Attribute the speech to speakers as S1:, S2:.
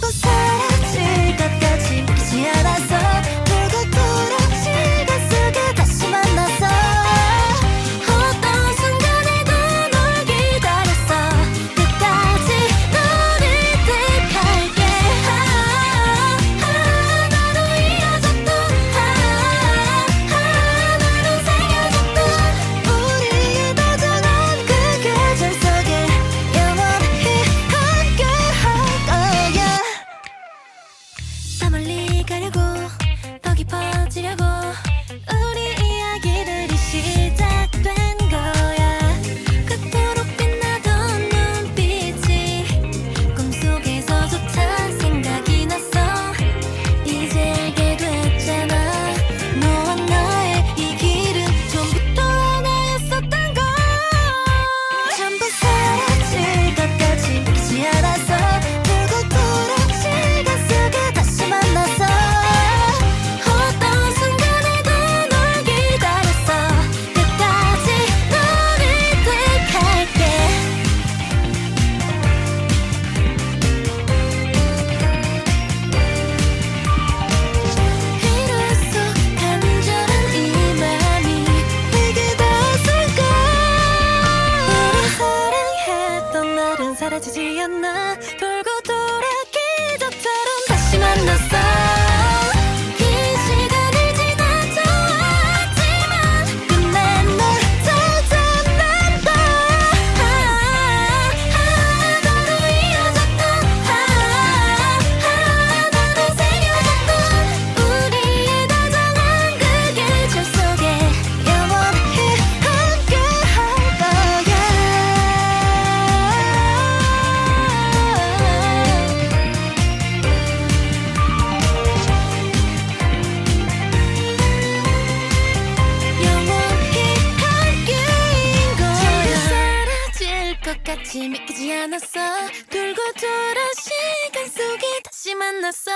S1: conversation 지 않나. 돌고 돌아 기적처럼 다시 만났어. 끝이 믿기지 않았어. 돌고 돌아 시간 속에 다시 만났어.